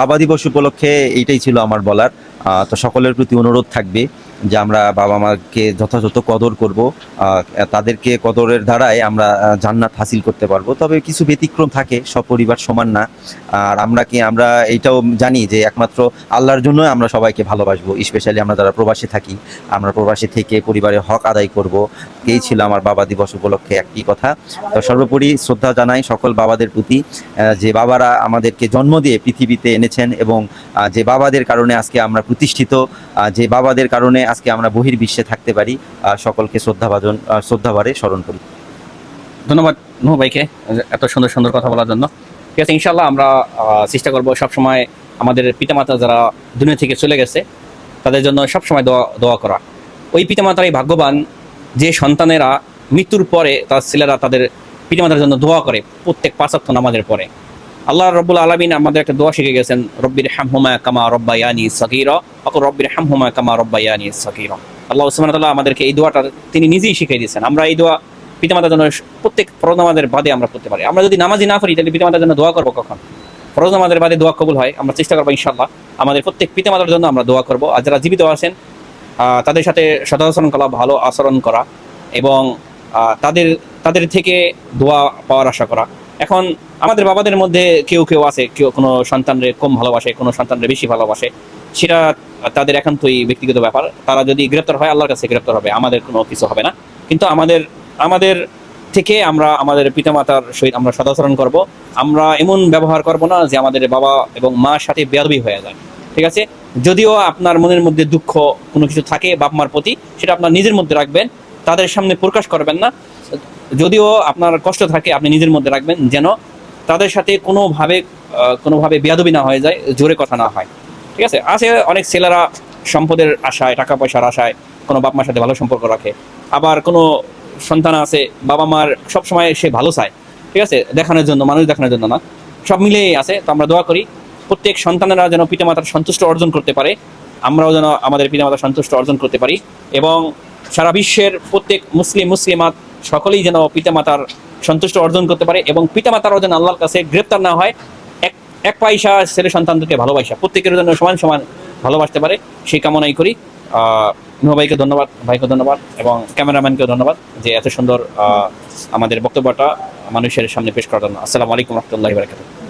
বাবা দিবস উপলক্ষে এইটাই ছিল আমার বলার। তো সকলের প্রতি অনুরোধ থাকবে। যে আমরা বাবা মাকে যথাযথ কদর করব তাদেরকে কদরের দ্বারাই আমরা জান্নাত হাসিল করতে পারব। তবে কিছু ব্যতিক্রম থাকে সব পরিবার সমান না। আর আমরা কি, আমরা এইটাও জানি যে একমাত্র আল্লাহর জন্য আমরা সবাইকে ভালোবাসবো স্পেশালি আমরা যারা প্রবাসে থাকি। আমরা প্রবাসী থেকে পরিবারের হক আদায় করব। এই ছিল আমার বাবা দিবস উপলক্ষে একটি কথা। তো সর্বোপরি শ্রদ্ধা জানাই সকল বাবাদের প্রতি যে বাবারা আমাদেরকে জন্ম দিয়ে পৃথিবীতে এনেছেন এবং যে বাবাদের কারণে আজকে আমরা প্রতিষ্ঠিত যে বাবাদের কারণে আজকে আমরা বহির্বিশ্বে থাকতে পারি সকলকে শ্রদ্ধাভাজন শ্রদ্ধাভরে স্মরণ করি। ধন্যবাদ নুহ ভাইকে এত সুন্দর সুন্দর কথা বলার জন্য। ঠিক আছে ইনশাল্লাহ আমরা চেষ্টা করব সবসময় আমাদের পিতামাতা যারা দুনিয়া থেকে চলে গেছে, তাদের জন্য সবসময় দোয়া দোয়া করা। ওই পিতামাতারাই ভাগ্যবান যে সন্তানেরা মৃত্যুর পরে তার ছেলেরা তাদের পিতামাতার জন্য দোয়া করে প্রত্যেক পাঁচাত্ত নামাজের পরে। আল্লাহ রব্বুল আলমিন আমাদের একটা দোয়া শিখে গেছেন, রব্বির হামহুমা কামা রব্বায়ানি সকির অকর রব্বির হামহুমা কামা রব্বায়ানি সকির আল্লাহ ওসমান তাল্লাহ আমাদেরকে এই দোয়াটা তিনি নিজেই শিখিয়ে দিয়েছেন। আমরা এই দোয়া পিতামাতার জন্য প্রত্যেক ফরজ নামাজের বাদে আমরা করতে পারি। আমরা যদি নামাজি না করি তাহলে পিতামাতার জন্য দোয়া করব কখন? ফরজ নামাজের বাদে দোয়া কবুল হয়, আমরা চেষ্টা করব ইনশাল্লাহ আমাদের প্রত্যেক পিতামাতার জন্য আমরা দোয়া করব। আর যারা জীবিত আছেন তাদের সাথে সদাচরণ করা, ভালো আচরণ করা এবং তাদের তাদের থেকে দোয়া পাওয়ার আশা করা। এখন আমাদের বাবাদের মধ্যে কেউ কেউ আছে, কেউ কোনো সন্তানরে কম ভালোবাসে, কোনো সন্তানরে বেশি ভালোবাসে। সেটা তাদের একান্তই ব্যক্তিগত ব্যাপার। তারা যদি গ্রেপ্তার হয়, আল্লাহর কাছে গ্রেপ্তার হবে, আমাদের কোনো কিছু হবে না। কিন্তু আমাদের আমাদের থেকে আমরা, আমাদের পিতামাতার সহিত আমরা সদাচরণ করব। আমরা এমন ব্যবহার করব না যে আমাদের বাবা এবং মার সাথে বেয়াদবি হয়ে যায়। ঠিক আছে? যদিও আপনার মনের মধ্যে দুঃখ কোনো কিছু থাকে বাপ মার প্রতি, সেটা আপনার নিজের মধ্যে রাখবেন। তাদের সামনে প্রকাশ করবেন না। যদিও আপনার কষ্ট থাকে, আপনি নিজের মধ্যে রাখবেন যেন তাদের সাথে কোনোভাবে কোনোভাবে বেয়াদবি না হয়ে যায়, জোরে কথা না হয়। ঠিক আছে? আছে অনেক ছেলেরা সম্পদের আশায় টাকা পয়সার আশায় কোনো বাপ মার সাথে ভালো সম্পর্ক রাখে। আবার কোনো সন্তান আছে বাবা মার সবসময় সে ভালো চায়। ঠিক আছে? দেখানোর জন্য, মানুষ দেখানোর জন্য না। সব মিলেই আছে, তো আমরা দোয়া করি, প্রত্যেক সন্তানেরা যেন পিতামাতার সন্তুষ্ট অর্জন করতে পারে। আমরাও যেন আমাদের পিতামাতার সন্তুষ্ট অর্জন করতে পারি। এবং সারা বিশ্বের প্রত্যেক মুসলিম, মুসলিমাত সকলেই যেন পিতামাতার সন্তুষ্ট অর্জন করতে পারে এবং পিতামাতারাও যেন আল্লাহর কাছে গ্রেপ্তার না হয়, এক এক পয়সা ছেলে সন্তানদেরকে ভালোবাসা, প্রত্যেকের জন্য সমান সমান ভালোবাসতে পারে, সেই কামনাই করি। নুহ ভাইকে ধন্যবাদ ভাইকে ধন্যবাদ এবং ক্যামেরাম্যানকেও ধন্যবাদ যে এত সুন্দর আমাদের বক্তব্যটা মানুষের সামনে পেশ করার জন্য। আসসালামু আলাইকুম রহমতুল্লাহ বারকাতুহ।